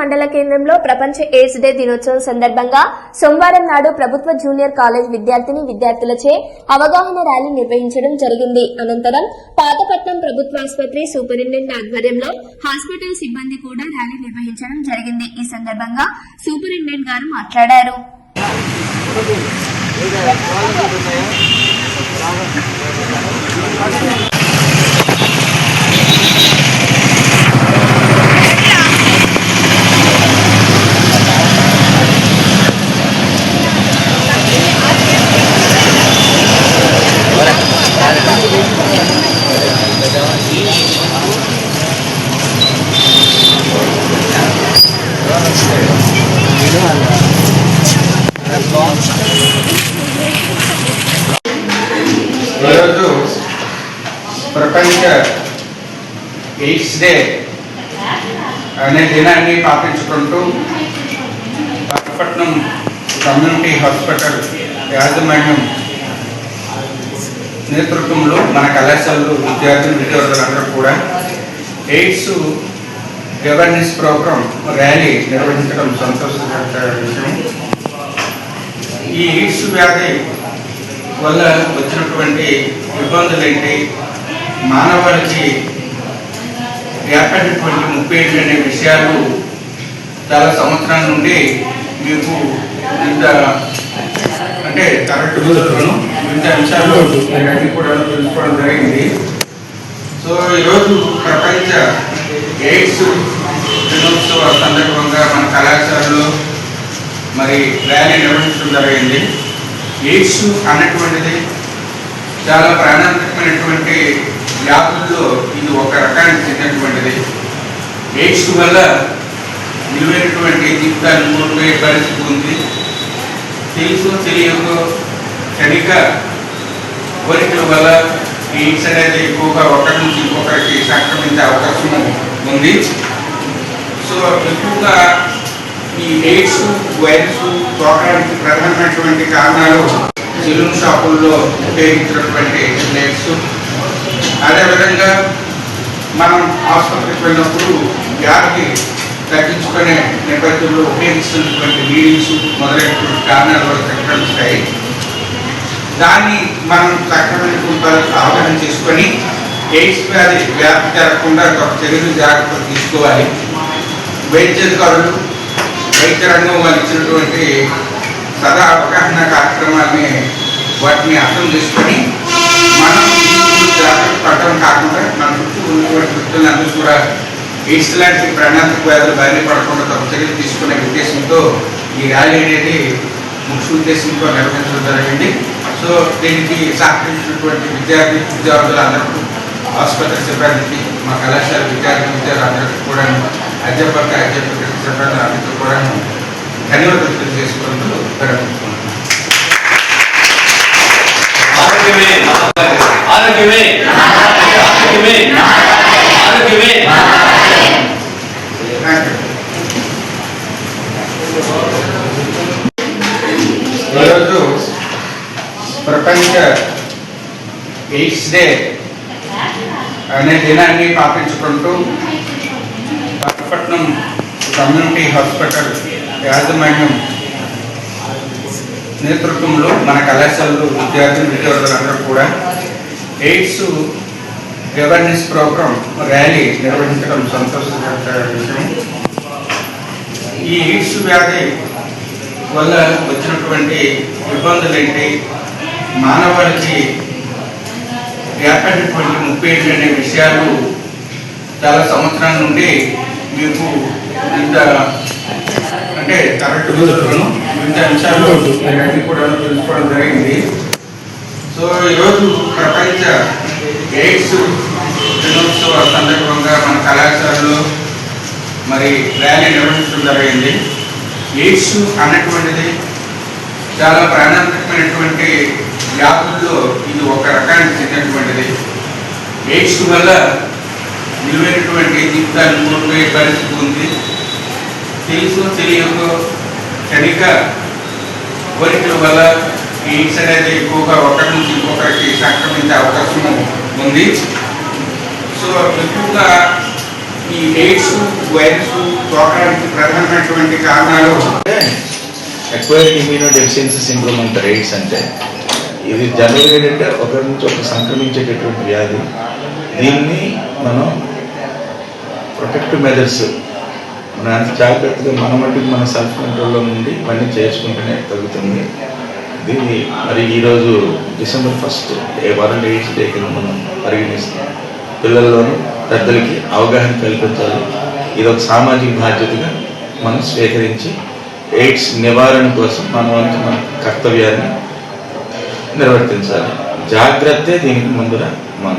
మండల కేంద్రంలో ప్రపంచ ఎయిడ్స్ డే దినోత్సవం సందర్భంగా సోమవారం నాడు ప్రభుత్వ జూనియర్ కాలేజ్ విద్యార్థిని విద్యార్థులచే అవగాహన ర్యాలీ నిర్వహించడం జరిగింది. అనంతరం పాతపట్నం ప్రభుత్వ ఆసుపత్రి సూపరింటెండెంట్ ఆధ్వర్యంలో హాస్పిటల్ సిబ్బంది కూడా ర్యాలీ నిర్వహించడం జరిగింది. ఈ సందర్భంగా సూపరింటెండెంట్ గారు మాట్లాడారు. ప్రపంచ ఎయిడ్స్ డే అనే దినాన్ని పాటించుకుంటూ విశాఖపట్నం కమ్యూనిటీ హాస్పిటల్ యాజమాన్యం నేతృత్వంలో మన కళాశాలలో విద్యార్థులు విద్యార్థులందరూ కూడా ఎయిడ్స్ అవేర్నెస్ ప్రోగ్రాం ర్యాలీ నిర్వహించడం సంతోషకర విషయం. ఈ ఎయిడ్స్ వ్యాధి వల్ల వచ్చినటువంటి ఇబ్బందులు ఏంటి మానవాళికి ఏర్పడినటువంటి ముప్పై ఏళ్ళు అనే విషయాలు చాలా సంవత్సరాల నుండి మీకు వివిధ అంటే కరెక్ట్ వివిధ అంశాలు అన్ని కూడా తెలుసుకోవడం జరిగింది. సో ఈరోజు ప్రపంచ ఎయిడ్స్ దినోత్సవ సందర్భంగా మన కళాశాలలో మరి ర్యాలీ నిర్వహించడం జరిగింది. ఎయిడ్స్ అన్నటువంటిది చాలా ప్రాణాంతకమైనటువంటి వ్యాధుల్లో ఇది ఒక రకానికి చెందినటువంటిది. ఎయిడ్స్ వల్ల నిలువైనటువంటి జీవితాన్ని కోల్పోయే పరిస్థితి ఉంది. తెలుసు తెలియకో సరిగ్గా కోరికల వల్ల ఎయిడ్స్ అనేది ఎక్కువగా ఒకరి నుంచి ఇంకొకరికి సంక్రమించే అవకాశం ఉంది. సో ఎక్కువగా ఈ ఎయిడ్స్ వైరస్ సోకడానికి ప్రధానమైనటువంటి కారణాలు సెలూన్ షాపుల్లో ఉపయోగించినటువంటి లైట్స్ అదేవిధంగా మనం ఆసుపత్రికి వెళ్ళినప్పుడు వ్యాధి తగ్గించుకునే నేపథ్యంలో ఉపయోగిస్తున్నటువంటి నీడిల్స్ మొదలైనటువంటి కారణాల వల్ల సంక్రమిస్తాయి దాన్ని మనం సక్రమైన అవగాహన చేసుకొని ఎయిడ్స్ వ్యాధి వ్యాప్తి జరగకుండా ఒక చర్యలు జాగ్రత్తలు తీసుకోవాలి. వైద్యాధికారులు వైద్య రంగం వాళ్ళు ఇచ్చినటువంటి సదా అవగాహన కార్యక్రమాన్ని వాటిని అర్థం చేసుకొని జాగ్రత్త పడటం కాకుండా మన చుట్టూ ఉన్నటువంటి వ్యక్తులందరూ కూడా ఎయిడ్స్ లాంటి ప్రాణాంతక వ్యాధులు బారిన పడకుండా తమ చర్యలు తీసుకునే ఉద్దేశంతో ఈ ర్యాలీ అనేది ముఖ్య ఉద్దేశంతో నిర్వహించడం జరిగింది సో దీనికి సహకరించినటువంటి విద్యార్థి విద్యార్థులందరూ ఆసుపత్రి సిబ్బందికి మా కళాశాల విద్యార్థి విద్యార్థులందరికీ కూడా అధ్యాపక అధ్యాపక సిబ్బంది అందరికీ కూడా ధన్యవాదాలు తెలియజేసుకుంటూ విరమించుకుంటున్నాను ఆరోగ్యమే. ఆరోగ్యమే. ఆరోగ్యమే. ఈరోజు ప్రపంచ ఎయిడ్స్ డే అనే దినాన్ని పాటించుకుంటూ విశాఖపట్నం కమ్యూనిటీ హాస్పిటల్ యాజమాన్యం నేతృత్వంలో మన కళాశాలలో విద్యార్థులు విద్యార్థులందరూ కూడా ఎయిడ్స్ అవేర్నెస్ ప్రోగ్రాం ర్యాలీ నిర్వహించడం సంతోషకర విషయం. ఈ ఎయిడ్స్ వ్యాధి వల్ల వచ్చినటువంటి ఇబ్బందులు ఏంటి? మానవాళికి ఏర్పడినటువంటి ముప్పై ఏంటి అనే విషయాలు చాలా సంవత్సరాల నుండి మీకు ఇంత అంటే కరెక్ట్ రోజులను వివిధ అంశాలు అన్ని కూడా తెలుసుకోవడం జరిగింది. సో ఈరోజు ప్రపంచ ఎయిడ్స్ దినోత్సవ సందర్భంగా మన కళాశాలలో మరి ర్యాలీ నిర్వహించడం జరిగింది. ఎయిడ్స్ అన్నటువంటిది చాలా ప్రాణాంతకమైనటువంటి వ్యాధుల్లో ఇది ఒక రకానికి చెందినటువంటిది. ఎయిడ్స్ వల్ల నిలువైనటువంటి జీవితాన్ని కోల్పోయే పరిస్థితి ఉంది. తెలుసు తెలియకో క్షణిక కోరికల వల్ల ఎయిడ్స్ అనేది ఎక్కువగా ఒకరి నుంచి ఇంకొకరికి సంక్రమించే అవకాశం ఉంది. సో ఎక్కువగా ఈ ఎయిడ్స్ వైరస్ సోకడానికి ప్రధానమైనటువంటి కారణాలు? ఎక్వైర్డ్ ఇమ్యూనో డెఫిషియన్సీ సిండ్రోమ్ అంటారు ఎయిడ్స్ అంటే ఇది జనరల్గా ఏంటంటే ఒకరి నుంచి ఒక సంక్రమించేటటువంటి వ్యాధి. దీన్ని మనం ప్రొటెక్టివ్ మెజర్స్ మన జాగ్రత్తగా మన మట్టుకు మన సెల్ఫ్ కంట్రోల్లో నుండి ఇవన్నీ చేసుకుంటేనే తగ్గుతుంది. దీన్ని మరి ఈరోజు డిసెంబర్ ఫస్ట్ ఏ వరల్డ్ ఎయిడ్స్ డే కింద మనం పరిగణిస్తాం. పిల్లల్లోనూ పెద్దలకి అవగాహన కల్పించాలి. ఇది ఒక సామాజిక బాధ్యతగా మనం స్వీకరించి ఎయిడ్స్ నివారణ కోసం మన వంతు మన కర్తవ్యాన్ని నిర్వర్తించాలి. జాగ్రత్త దీనికి ముందుగా మన